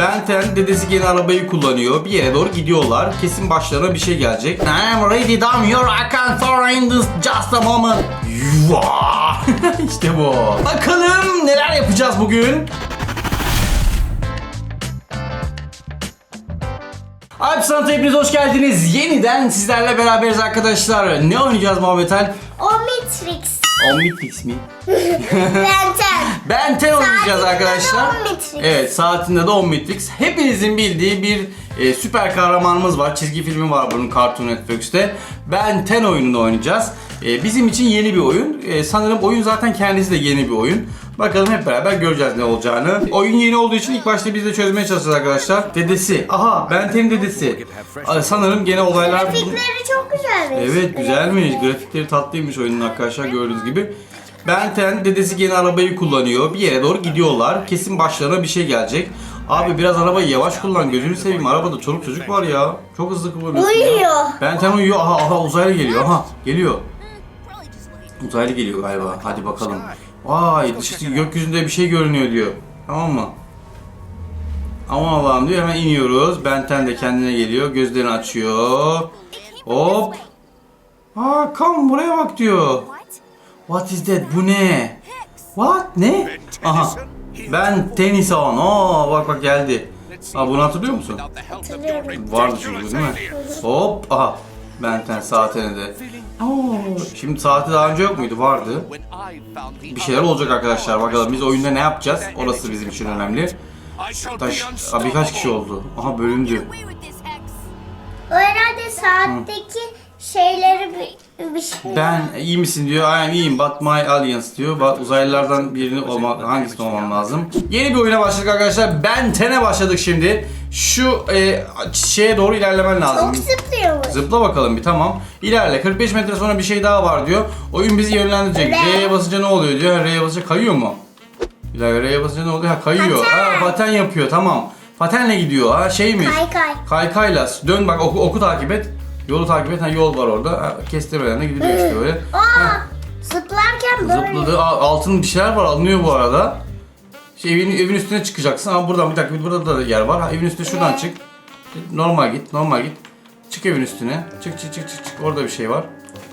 Benten dedesi gene arabayı kullanıyor. Bir yere doğru gidiyorlar. Kesin başlarına bir şey gelecek. I'm ready damn your I can't find this just a moment. İşte bu. Bakalım neler yapacağız bugün. Alp Sanat'a hepiniz hoş geldiniz. Yeniden sizlerle beraberiz arkadaşlar. Ne oynayacağız Muhammed Ali? Omnitrix. Omnitrix mi? Benten. Ben ten oynayacağız arkadaşlar. Omnitrix. Evet saatinde de Omnitrix. Hepinizin bildiği bir e, süper kahramanımız var. Çizgi filmi var bunun Cartoon Network'te. Ben Ten oyununu oynayacağız. E, bizim için yeni bir oyun. E, sanırım oyun zaten kendisi de yeni bir oyun. Bakalım hep beraber göreceğiz ne olacağını. Oyun yeni olduğu için ilk başta biz de çözmeye çalışacağız arkadaşlar. Dedesi. Aha Ben Ten'in dedesi. Aa, Sanırım gene olaylar... Grafikleri çok güzelmiş. Evet güzelmiş. Grafikleri tatlıymış oyunun arkadaşlar gördüğünüz gibi. Benten dedesi gene arabayı kullanıyor. Bir yere doğru gidiyorlar. Kesin başlarına bir şey gelecek. Abi biraz arabayı yavaş kullan gözünü seveyim. Arabada çoluk çocuk var ya. Çok hızlı kullanıyorsun ya. Uyuyor. Benten uyuyor. Aha aha uzaylı geliyor. Aha geliyor. Uzaylı geliyor galiba. Hadi bakalım. Vay dışarı gökyüzünde bir şey görünüyor diyor. Tamam mı? Aman Allah'ım diyor hemen iniyoruz. Benten de kendine geliyor. Gözlerini açıyor. Hop. Aa kam buraya bak diyor. What is that? Bu ne? What? Ne? Aha. Ben tenis on. Oo bak bak geldi. Aa bunu hatırlıyor musun? Hatırlıyorum. Vardı çünkü değil mi? Hop. Aha. Benten saatine de. Oo. Şimdi saati daha önce yok muydu? Vardı. Bir şeyler olacak arkadaşlar. Bakalım biz oyunda ne yapacağız? Orası bizim için önemli. Taş, Aa, birkaç kişi oldu. Aha bölündü. O herhalde saatteki şeyleri bir, bir şey. Ben iyi misin diyor. I am iyiyim but my aliens diyor. Bak uzaylılardan birini olmak hangisini olmam lazım. Yeni bir oyuna başladık arkadaşlar. Ben Ten'e başladık şimdi. Şu e, şeye doğru ilerlemen lazım. Çok zıplıyormuş. Zıpla bakalım bir tamam. İlerle 45 metre sonra bir şey daha var diyor. Oyun bizi yönlendirecek. Re. R'ye basınca ne oluyor diyor. R'ye basınca kayıyor mu? Bir dakika R'ye basınca ne oluyor? Ha kayıyor. Paten. Ha paten yapıyor tamam. Patenle gidiyor ha şeymiş. Kay kay. Kaykayla dön bak oku, oku takip et. Yolu takip et. Ha yol var orada. Ha, kestirmeden de gidiliyor işte böyle. Aa, zıplarken böyle. Zıpladı. Aa, altın bir şeyler var alınıyor bu arada. Şey, evin, evin üstüne çıkacaksın. Ha buradan bir dakika burada da yer var. Ha, evin üstüne şuradan çık. Normal git. Normal git. Çık evin üstüne. Çık çık çık çık. çık. Orada bir şey var.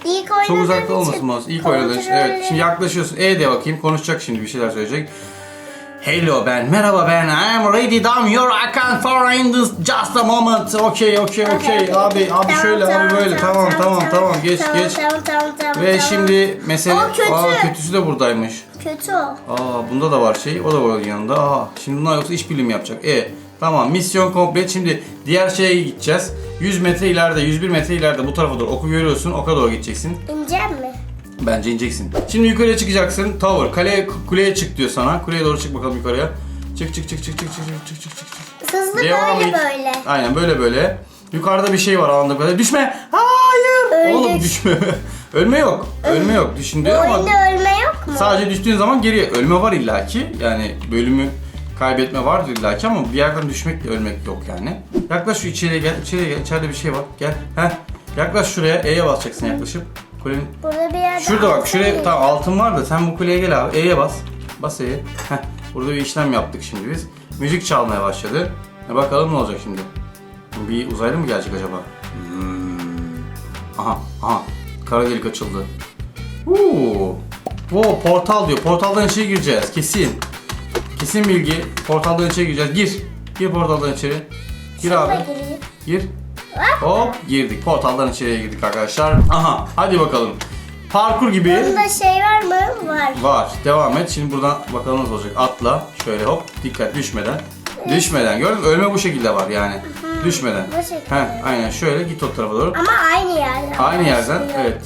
İlk Çok uzakta için olmasın mouse. İlk oynadığın için. Evet. Şimdi yaklaşıyorsun. E de bakayım. Konuşacak şimdi bir şeyler söyleyecek. Hello ben. Merhaba ben. I am ready down here. I can't find this just a moment. Okay, okay, okay. Abi, abi şöyle, abi böyle. Tamam, tamam, tamam. Geç, geç. Tamam, tamam, tamam, Ve şimdi mesele... Aa, kötü. Aa, kötüsü de buradaymış. Kötü o. Aa bunda da var şey. O da var yanında. Aa şimdi bunlar yoksa iş birliği yapacak. E tamam misyon komplet. Şimdi diğer şeye gideceğiz. 100 metre ileride, 101 metre ileride bu tarafa doğru oku görüyorsun. Oka doğru gideceksin. İnecek mi? Bence ineceksin. Şimdi yukarıya çıkacaksın. Tower. Kaleye, kuleye çık diyor sana. Kuleye doğru çık bakalım yukarıya. Çık çık çık çık çık çık çık çık çık çık. Hızlı Devam böyle et. böyle. Aynen böyle böyle. Yukarıda bir şey var anladığım kadarıyla. Düşme! Hayır! Öldük. Oğlum düşme. Ölme yok. Ölme yok. Düşündü ama oyunda ölme yok mu? Sadece düştüğün zaman geriye ölme var illaki. Yani bölümü kaybetme vardır illaki ama bir yerden düşmekle ölmek yok yani. Yaklaş şu içeriye gel. İçeriye gel. İçeride bir şey var. Gel. Heh. Yaklaş şuraya. E'ye basacaksın yaklaşıp. Kulenin... Burada bir yerde Şurada bak. Şuraya tamam altın var da sen bu kuleye gel abi. E'ye bas. Bas E'ye. Heh. Burada bir işlem yaptık şimdi biz. Müzik çalmaya başladı. E bakalım ne olacak şimdi. Bir uzaylı mı gelecek acaba? Hmm. Aha, aha. Kara delik açıldı. Uuu. Wow, portal diyor. Portaldan içeri gireceğiz. Kesin. Kesin bilgi. Portaldan içeri gireceğiz. Gir. Gir portaldan içeri. Gir abi. Gir. Hop girdik. Portaldan içeriye girdik arkadaşlar. Aha hadi bakalım. Parkur gibi Bunda şey var mı? Var. var. Devam et. Şimdi buradan bakalım nasıl olacak. Atla. Şöyle hop. Dikkat düşmeden. Düşmeden. Gördün mü? Ölme bu şekilde var yani. Düşmeden. Bu şekilde. Heh, aynen şöyle git o tarafa doğru. Ama aynı yerden. Aynı yerden başlıyor. evet.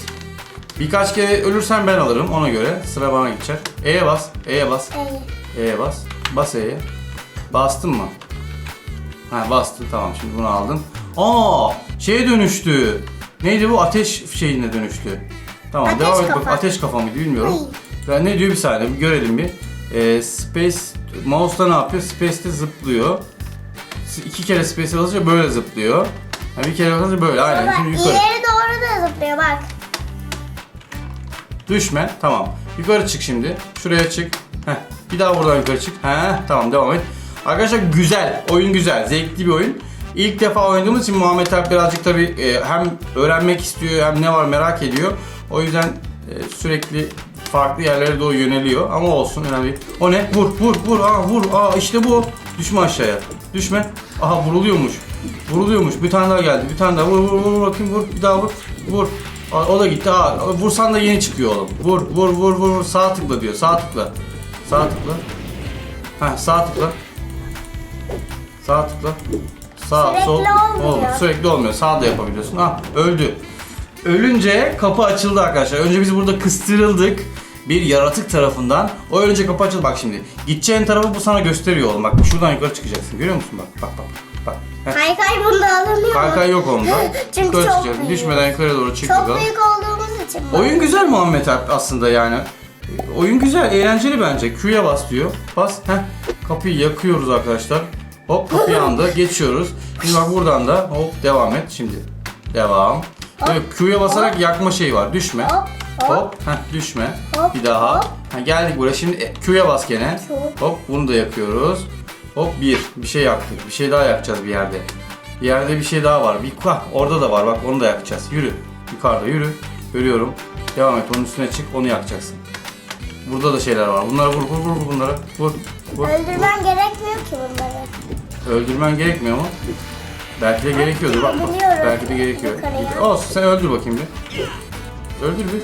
Birkaç kere ölürsen ben alırım ona göre. Sıra bana geçer. E'ye bas. E'ye bas. İyi. E'ye bas. Bas E'ye. Bastın mı? Ha bastın tamam şimdi bunu aldın. Aa şeye dönüştü. Neydi bu? Ateş şeyine dönüştü. Tamam Ateş devam et bak. kafa. Ateş kafa mıydı bilmiyorum. Ben ne diyor bir saniye bir görelim bir. Ee, space mouse'da ne yapıyor? Space'te zıplıyor. İki kere space'e basınca böyle zıplıyor. Ha, bir kere basınca böyle aynen. Bak Şimdi yukarı. ileri doğru da zıplıyor bak. Düşme. Tamam. Yukarı çık şimdi. Şuraya çık. Heh. Bir daha buradan yukarı çık. Heh. Tamam devam et. Arkadaşlar güzel. Oyun güzel. Zevkli bir oyun. İlk defa oynadığımız için Muhammed Alp birazcık tabii e, hem öğrenmek istiyor hem ne var merak ediyor. O yüzden e, sürekli farklı yerlere doğru yöneliyor. Ama olsun önemli. O ne? Vur vur vur. Aa vur. Aa işte bu. Düşme aşağıya. Düşme. Aha vuruluyormuş. Vuruluyormuş. Bir tane daha geldi. Bir tane daha. Vur vur, vur bakayım vur. Bir daha vur. Vur. Aa, o da gitti. Aa, vursan da yeni çıkıyor oğlum. Vur vur vur vur. vur. Sağ tıkla diyor. Sağ tıkla. Sağ tıkla. Ha sağ tıkla. Sağ tıkla. Sağ Sürekli sol. olmuyor. Oldu. Sürekli olmuyor. Sağ da yapabiliyorsun. Ha öldü. Ölünce kapı açıldı arkadaşlar. Önce biz burada kıstırıldık. Bir yaratık tarafından. O ölünce kapı açıldı. Bak şimdi. Gideceğin tarafı bu sana gösteriyor oğlum. Bak şuradan yukarı çıkacaksın. Görüyor musun? Bak bak bak. bak. Heh. Kaykay bunda alınıyor. Kaykay yok onda. Çünkü yukarı çok çıkacaksın. büyük. Düşmeden yukarı doğru çık Çok bakalım. büyük olduğumuz için. bu. Oyun güzel Muhammed Alp aslında yani. Oyun güzel, eğlenceli bence. Q'ya bas diyor. Bas. Heh. Kapıyı yakıyoruz arkadaşlar. Hop kapı yandı. Geçiyoruz. Şimdi bak buradan da hop devam et. Şimdi devam. Böyle Q'ya basarak yakma şeyi var. Düşme. Hop, hop. Heh, düşme. Hop, Bir daha. hop. Ha, geldik buraya. Şimdi e, Q'ya bas gene. Hop bunu da yakıyoruz. Hop bir. Bir şey yaktık. Bir şey daha yakacağız bir yerde. Bir yerde bir şey daha var. Bir bak orada da var. Bak onu da yakacağız. Yürü. Yukarıda yürü. Görüyorum. Devam et. Onun üstüne çık. Onu yakacaksın. Burada da şeyler var. Bunlara vur vur vur bunlara. Vur. Vur. Öldürmen gerekmiyor ki bunları. Öldürmen gerekmiyor mu? Belki de gerekiyordur. Bak, bak. Biliyorum. Belki de gerekiyor. Yukarıya. Olsun sen öldür bakayım bir. Öldür bir.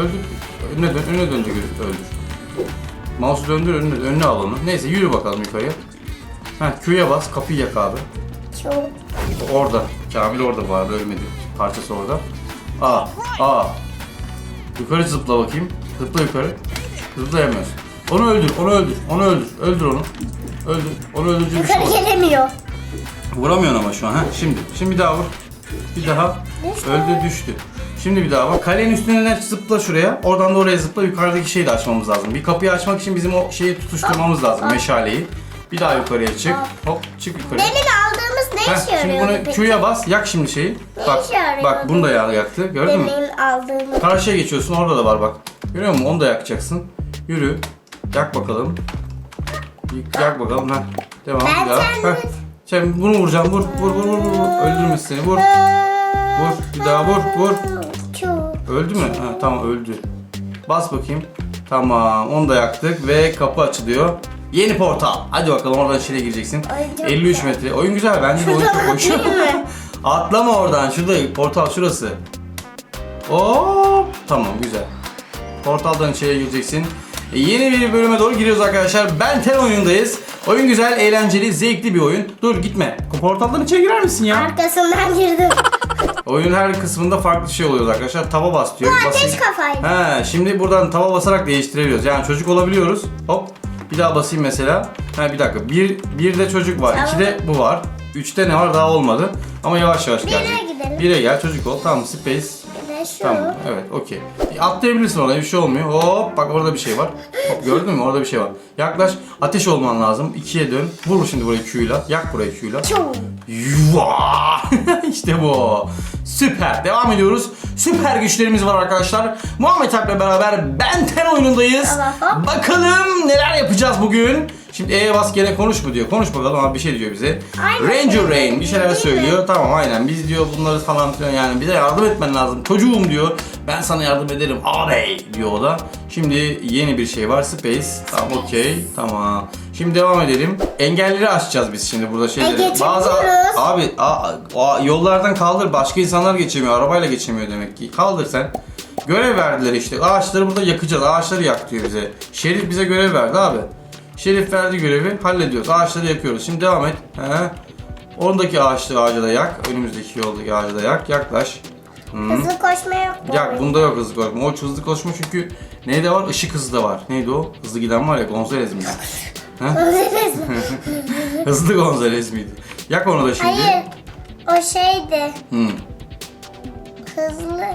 Öldür. Önüne dön, önüne döndür öldür. Mouse'u döndür önüne, önüne al onu. Neyse yürü bakalım yukarıya. Heh Q'ya bas, kapıyı yak abi. Çok. Orada. Kamil orada bu arada ölmedi. Parçası orada. Aa, aa. Yukarı zıpla bakayım. Zıpla yukarı. Zıplayamıyorsun. Onu öldür, onu öldür, onu öldür. Öldür onu. Öldür. Onu öldürünce bir şey Yukarı olur. gelemiyor. Vuramıyorsun ama şu an. Ha, şimdi. Şimdi bir daha vur. Bir daha. Düştü. Öldü düştü. Şimdi bir daha bak. Kalenin üstüne zıpla şuraya. Oradan da oraya zıpla. Yukarıdaki şeyi de açmamız lazım. Bir kapıyı açmak için bizim o şeyi tutuşturmamız lazım. Meşaleyi. Bir daha yukarıya çık. Hop çık yukarıya. Aldığımız ne Heh, işe şimdi yarıyordu bunu peki? Q'ya bas. Yak şimdi şeyi. Ne Bak. işe yarıyordu? Bak bunu da ya- yaktı. Gördün mü? Demin aldığımız. Karşıya geçiyorsun. Orada da var bak. Görüyor musun? Onu da yakacaksın. Yürü. Yak bakalım. Yak bakalım. Heh. Devam. Ben bir daha. kendim- Heh. Sen bunu vuracağım. Vur. Vur vur vur. vur. Öldürmüş seni. Vur. Vur. Bir daha vur. Vur. Çok. Öldü mü? Ha, tamam öldü. Bas bakayım. Tamam onu da yaktık ve kapı açılıyor. Yeni portal. Hadi bakalım oradan içeri gireceksin. Çok 53 güzel. metre. Oyun güzel. Bence de oyun çok hoş. Atlama oradan. Şurada portal şurası. Hop. Tamam güzel. Portaldan içeri gireceksin. E, yeni bir bölüme doğru giriyoruz arkadaşlar. Benten oyundayız. Oyun güzel, eğlenceli, zevkli bir oyun. Dur gitme. Portaldan içeri girer misin ya? Arkasından girdim. Oyunun her kısmında farklı şey oluyor arkadaşlar. Tava bas diyor. Bu ateş kafaydı. He, şimdi buradan tava basarak değiştirebiliyoruz. Yani çocuk olabiliyoruz. Hop. Bir daha basayım mesela. Ha bir dakika. Bir, bir de çocuk var. Tamam. İkide bu var. Üçte ne var? Daha olmadı. Ama yavaş yavaş Bire gelecek. gidelim. Bire gel çocuk ol. Tamam space. Şu. Tamam. Evet okey. E, Atlayabilirsin oraya bir şey olmuyor. Hop bak orada bir şey var. Hop, gördün mü? Orada bir şey var. Yaklaş. Ateş olman lazım. İkiye dön. Vur şimdi burayı Q'yla. Yak burayı Q'yla. Yuva! işte bu. Süper. Devam ediyoruz. Süper güçlerimiz var arkadaşlar. Muhammed Alp'le beraber Benten oyunundayız. Bakalım neler yapacağız bugün. Şimdi E'ye bas gene konuş mu diyor. Konuş bakalım ama bir şey diyor bize. Aynen. Ranger Rain bir şeyler söylüyor. Tamam aynen biz diyor bunları falan filan yani bize yardım etmen lazım. Çocuğum diyor. Ben sana yardım ederim ağabey diyor o da. Şimdi yeni bir şey var Space. Tamam okey. Tamam. Şimdi devam edelim. Engelleri açacağız biz şimdi burada şeyleri. geçemiyoruz. abi a- a- yollardan kaldır. Başka insanlar geçemiyor. Arabayla geçemiyor demek ki. Kaldır sen. Görev verdiler işte. Ağaçları burada yakacağız. Ağaçları yak diyor bize. Şerif bize görev verdi abi. Şerif verdi görevi. Hallediyoruz. Ağaçları yakıyoruz. Şimdi devam et. He. Ondaki ağaçlı ağacı da yak. Önümüzdeki yoldaki ağacı da yak. Yaklaş. Hı. Hızlı koşma yok. bu oyunda. bunda yok hızlı koşma. O hızlı koşma çünkü neyde var? Işık hızı da var. Neydi o? Hızlı giden var ya Gonzales miydi? hızlı Gonzales miydi? Yak onu da şimdi. Hayır. O şeydi. Hı. Hızlı.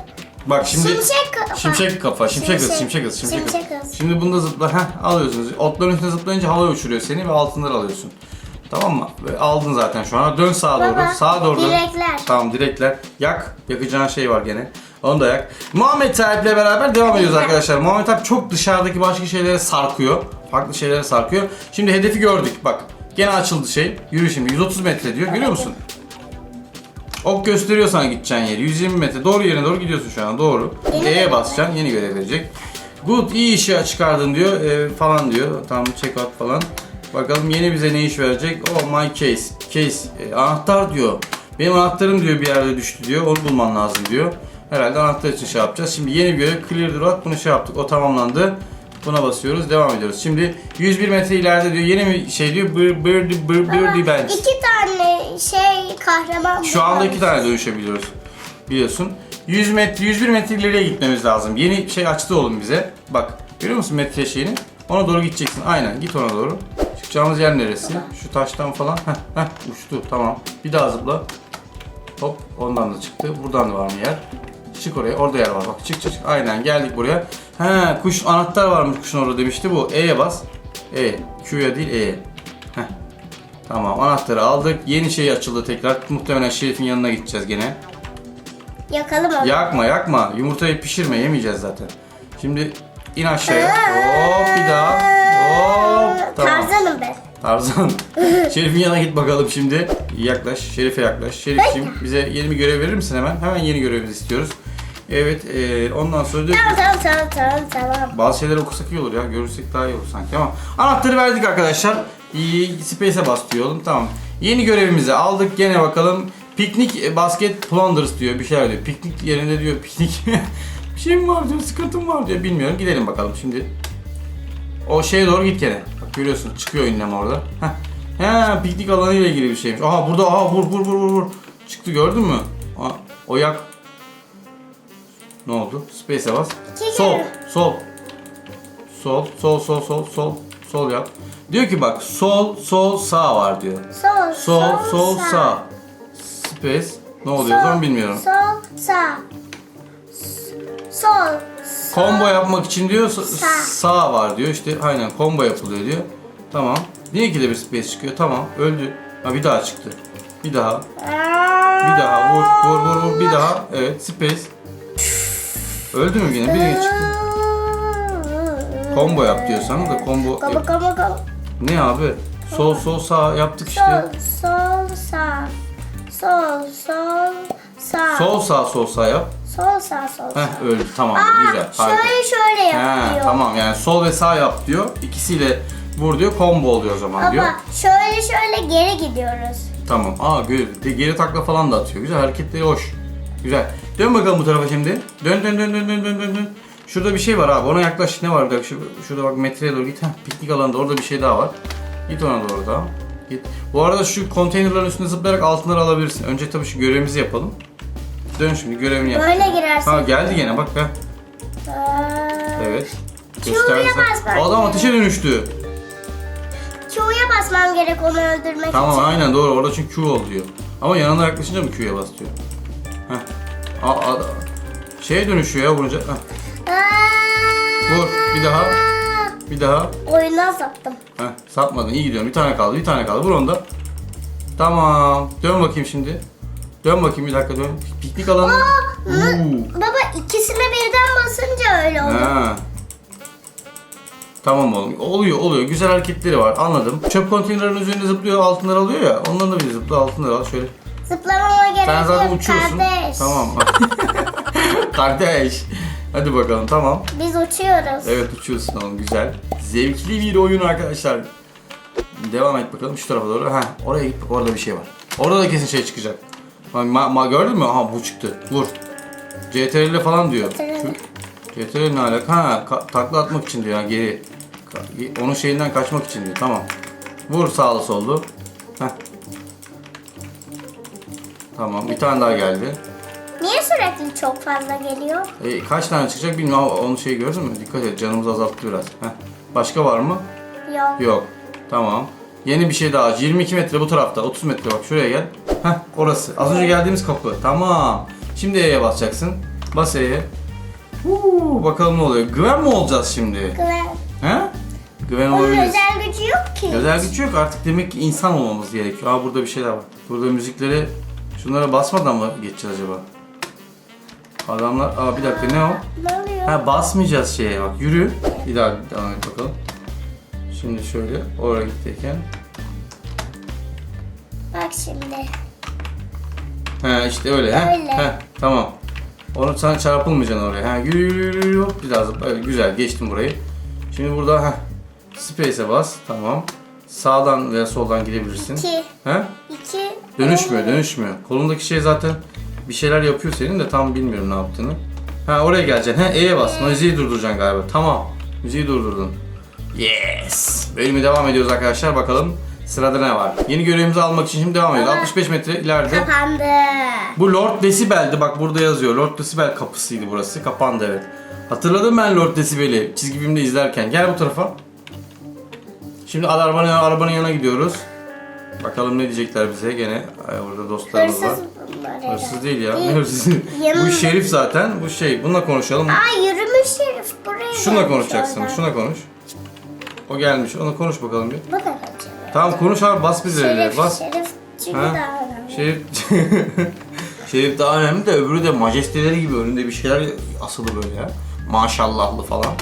Bak şimdi Şimşek kafa. Şimşek kafa, şimşek hız, Şimşek- şimşek hız, şimşek hız. şimşek hız. Şimdi bunda zıpla, heh alıyorsunuz. Otların üstüne zıplayınca havaya uçuruyor seni ve altınları alıyorsun. Tamam mı? Ve aldın zaten şu an. Dön sağa doğru, Baba, sağa doğru. dön. direkler. Tamam direkler. Yak, yakacağın şey var gene. Onu da yak. Muhammed Talip'le beraber devam ediyoruz arkadaşlar. Muhammed Talip çok dışarıdaki başka şeylere sarkıyor. Farklı şeylere sarkıyor. Şimdi hedefi gördük. Bak Gene açıldı şey. Yürü şimdi 130 metre diyor. Görüyor musun? Ok gösteriyor sana gideceğin yeri. 120 metre. Doğru yerine doğru gidiyorsun şu an. Doğru. Görev. basacaksın. Yeni görev verecek. Good. iyi işi çıkardın diyor. e, falan diyor. Tamam check out falan. Bakalım yeni bize ne iş verecek? Oh my case. Case. E, anahtar diyor. Benim anahtarım diyor bir yerde düştü diyor. Onu bulman lazım diyor. Herhalde anahtar için şey yapacağız. Şimdi yeni bir görev clear the road. Bunu şey yaptık. O tamamlandı. Buna basıyoruz. Devam ediyoruz. Şimdi 101 metre ileride diyor. Yeni bir şey diyor. Bir, birdie, bir, birdie Baba, bench. iki tane şey kahraman Şu anda iki tane dönüşebiliyoruz. Biliyorsun. 100 metre, 101 metre ileriye gitmemiz lazım. Yeni şey açtı oğlum bize. Bak, görüyor musun metre şeyini? Ona doğru gideceksin. Aynen, git ona doğru. Çıkacağımız yer neresi? Şu taştan falan. Heh, heh, uçtu. Tamam. Bir daha zıpla. Hop, ondan da çıktı. Buradan da var mı yer? Çık oraya. Orada yer var. Bak çık. çık. Aynen geldik buraya. He, kuş anahtar varmış kuşun orada demişti bu. E'ye bas. E, Q'ya değil E'ye. Heh. Tamam anahtarı aldık. Yeni şey açıldı tekrar. Muhtemelen Şerif'in yanına gideceğiz gene. Yakalım onu. Yakma yakma. Yumurtayı pişirme yemeyeceğiz zaten. Şimdi in aşağıya. Hop bir daha. Hop. Tamam. Tarzanım ben. Tarzan. Şerif'in yanına git bakalım şimdi. Yaklaş. Şerif'e yaklaş. Şerif'ciğim bize yeni bir görev verir misin hemen? Hemen yeni görevimizi istiyoruz. Evet. e, ondan sonra diyor ki- Tamam tamam tamam tamam tamam. bazı şeyleri okusak iyi olur ya. Görürsek daha iyi olur sanki ama. Anahtarı verdik arkadaşlar. İyi, Space'e bas diyor oğlum. Tamam. Yeni görevimizi aldık. Gene bakalım. Piknik e, basket plunders diyor. Bir şeyler diyor. Piknik yerinde diyor. Piknik. bir şey mi var diyor. Sıkıntım var diyor. Bilmiyorum. Gidelim bakalım şimdi. O şeye doğru git gene. Bak görüyorsun. Çıkıyor ünlem orada. Heh. He, piknik alanı ile ilgili bir şeymiş. Aha burada aha vur vur vur vur vur. Çıktı gördün mü? Aha, o yak. Ne oldu? Space'e bas. Sol, sol. Sol, sol, sol, sol, sol, sol yap. Diyor ki bak sol, sol, sağ var diyor. Sol Sol, sol, sağ. Space. Ne oluyor o zaman bilmiyorum. Sol sağ. Sol. Combo yapmak için diyor sa- Sağ. sağ var diyor. İşte aynen combo yapılıyor diyor. Tamam. Niye ki de bir space çıkıyor? Tamam. Öldü. Ha bir daha çıktı. Bir daha. Bir daha. Vur, vur, vur, vur. Bir daha. Evet. Space. Öldü mü yine? Birini çıktı. Combo yap diyor sana da combo Combo yap. combo combo. Ne abi? Sol sol sağ yaptık işte. Sol sol sağ. Sol sol sağ. Sol sağ sol sağ yap. Sol sağ sol sağ. Heh öldü tamam güzel harika. şöyle şöyle He, yapıyor. tamam yani sol ve sağ yap diyor. İkisiyle vur diyor combo oluyor o zaman diyor. Baba şöyle şöyle geri gidiyoruz. Tamam. Aa gö- de- geri takla falan da atıyor. Güzel hareketleri hoş. Güzel. Dön bakalım bu tarafa şimdi. Dön dön dön dön dön dön dön. Şurada bir şey var abi. Ona yaklaş. Ne var? Şu- Şurada bak metreye doğru git. Heh, piknik alanında orada bir şey daha var. Git ona doğru da. Git. Bu arada şu konteynerların üstüne zıplayarak altınları alabilirsin. Önce tabii şu görevimizi yapalım. Dön şimdi görevini yap. Böyle girersin. Ha geldi gene bak be. Aa, Evet. Gösterdi Adam ateşe dönüştü. Q'ya basmam gerek onu öldürmek Tamam için. aynen doğru orada çünkü Q ol diyor. Ama yanına yaklaşınca mı Q'ya bas diyor. Heh. Şeye dönüşüyor ya vurunca. Heh. Vur bir daha. Bir daha. Oyundan sattım. Heh, satmadın iyi gidiyorsun. Bir tane kaldı bir tane kaldı. Vur onu da. Tamam. Dön bakayım şimdi. Dön bakayım bir dakika dön. Piknik alanı. Baba ikisine birden basınca öyle oldu. Ha. Tamam oğlum. Oluyor oluyor. Güzel hareketleri var. Anladım. Çöp konteynerinin üzerinde zıplıyor altınları alıyor ya. Ondan da bir zıpla altınları al şöyle. Zıplamama gerek Sen zaten yok uçuyorsun. kardeş. Tamam. Kardeş. Hadi bakalım tamam. Biz uçuyoruz. Evet uçuyorsun oğlum güzel. Zevkli bir oyun arkadaşlar. Devam et bakalım şu tarafa doğru. Ha oraya git bak orada bir şey var. Orada da kesin şey çıkacak. Ma, ma- gördün mü? Aha bu çıktı. Vur. CTRL falan diyor. CTRL. Ne alaka? Ha ka- takla atmak için diyor ha, geri. Ka- onun şeyinden kaçmak için diyor. Tamam. Vur sağlı sollu. Heh. Tamam bir tane daha geldi. Niye sürekli çok fazla geliyor? E, kaç tane çıkacak bilmiyorum ama onu şey gördün mü? Dikkat et canımızı azalttı biraz. Heh. Başka var mı? Yok. Yok. Tamam. Yeni bir şey daha. 22 metre bu tarafta. 30 metre bak şuraya gel. Heh orası. Az önce geldiğimiz kapı. Tamam. Şimdi E'ye basacaksın. Bas E'ye. Huu, bakalım ne oluyor. Güven mi olacağız şimdi? Güven. He? Güven Onun olabiliriz. özel gücü yok ki. Özel güç yok artık demek ki insan olmamız gerekiyor. Aa burada bir şeyler var. Burada müzikleri şunlara basmadan mı geçeceğiz acaba? Adamlar, aa bir dakika ne o? Ne oluyor? Ha basmayacağız şeye bak yürü. Bir daha devam et bakalım. Şimdi şöyle oraya gittiyken. Bak şimdi. He işte öyle. He. Öyle. He, tamam. Onu sen çarpılmayacaksın oraya. He, yürü yürü yürü yürü biraz. Evet, güzel geçtim burayı. Şimdi burada he. Space'e bas. Tamam. Sağdan veya soldan gidebilirsin. İki. He? İki. Dönüşmüyor, dönüşmüyor. Kolundaki şey zaten bir şeyler yapıyor senin de tam bilmiyorum ne yaptığını. Ha oraya geleceksin. Ha E'ye bas. Müziği durduracaksın galiba. Tamam. Müziği durdurdun. Yes. Bölümü devam ediyoruz arkadaşlar. Bakalım sırada ne var? Yeni görevimizi almak için şimdi devam ediyoruz. 65 metre ileride. Kapandı. Bu Lord Decibel'di. Bak burada yazıyor. Lord Decibel kapısıydı burası. Kapandı evet. Hatırladım ben Lord Decibel'i çizgi filmde izlerken. Gel bu tarafa. Şimdi arabanın, arabanın yanına gidiyoruz. Bakalım ne diyecekler bize gene. Ay, orada dostlarımız var. Hırsız bunlar herhalde. Hırsız değil ya. Ne Değil. hırsızı? bu şerif zaten. Bu şey. Bununla konuşalım. Aa yürümüş herif buraya Şunla gelmiş konuşacaksın. oradan. Şuna konuş. O gelmiş. Ona konuş bakalım bir. Bu da kaçıyor. Tamam konuş abi bas zirveye. Şerif, Bas. şerif çünkü Ha? daha önemli. Şerif... Şerif daha önemli de öbürü de majesteleri gibi önünde bir şeyler asılı böyle ya. Maşallahlı falan.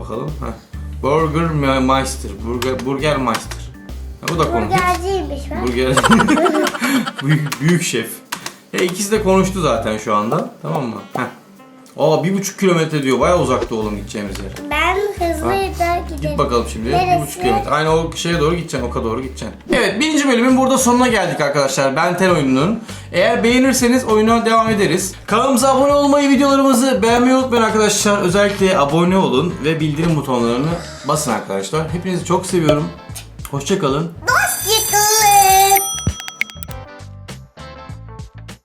Bakalım. Heh. Burger Meister. Burger, Burger Meister. Ha, da konuşmuş. Burgerciymiş. Burger. büyük, büyük şef. E, ikisi de konuştu zaten şu anda. Tamam mı? Heh. Aa bir buçuk kilometre diyor. Baya uzakta oğlum gideceğimiz yer. Ben hızlı da giderim. Git bakalım şimdi. Neresi? Bir buçuk kilometre. Aynı o şeye doğru gideceksin. Oka doğru gideceksin. Evet birinci bölümün burada sonuna geldik arkadaşlar. Benten oyununun. Eğer beğenirseniz oyuna devam ederiz. Kanalımıza abone olmayı, videolarımızı beğenmeyi unutmayın arkadaşlar. Özellikle abone olun ve bildirim butonlarını basın arkadaşlar. Hepinizi çok seviyorum. Hoşçakalın.